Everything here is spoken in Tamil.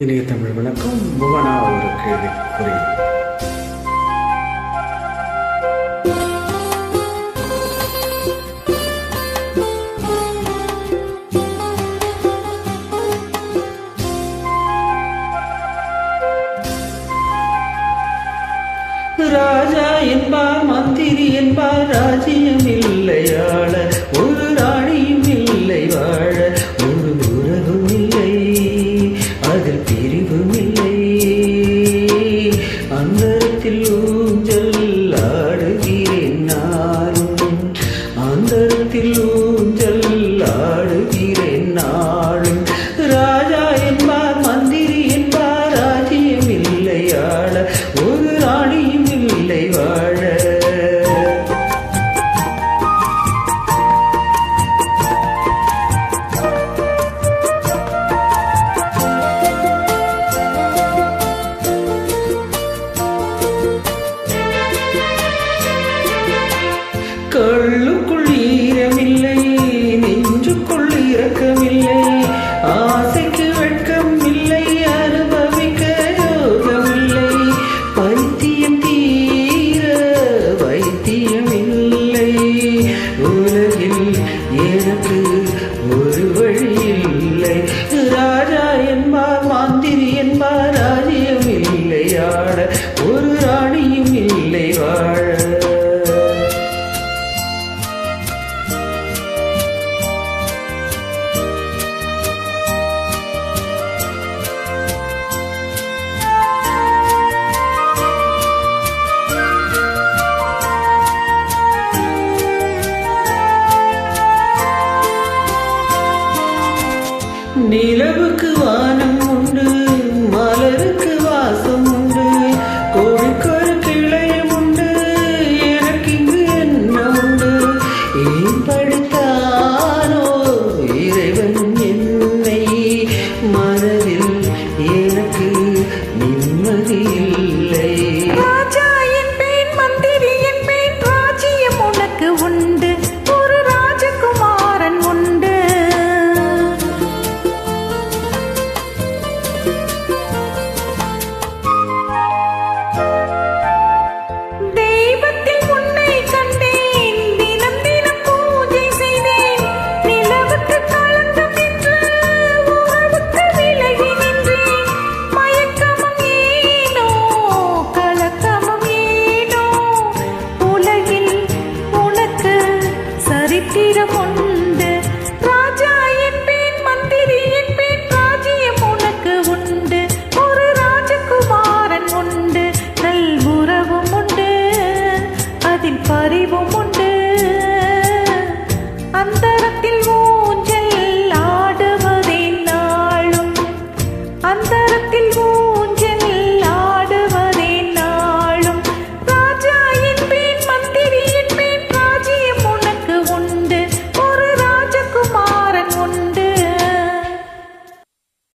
இனிய தமிழ் வணக்கம். புவனா ஒரு கேள்வி புரியும் ராஜா என்பார் மந்திரி என்பார் ராஜ்யம் இல்லையாள ஒரு ஆனந்தத்தில் ஊஞ்சல் ஆடுகிறேன் நானும். ஆனந்தத்தில் ஊஞ்சல் ஆடு ಕಳ್ಳು நிலவுக்கு வானம் உண்டு மலருக்கு வாசம் உண்டு கோழிக்கொரு கிளையும் உண்டு எனக்கு இங்கு என்ன உண்டு. ஏன் படித்தானோ இறைவன் என்னை மனதில் எனக்கு நிம்மதி இல்லை.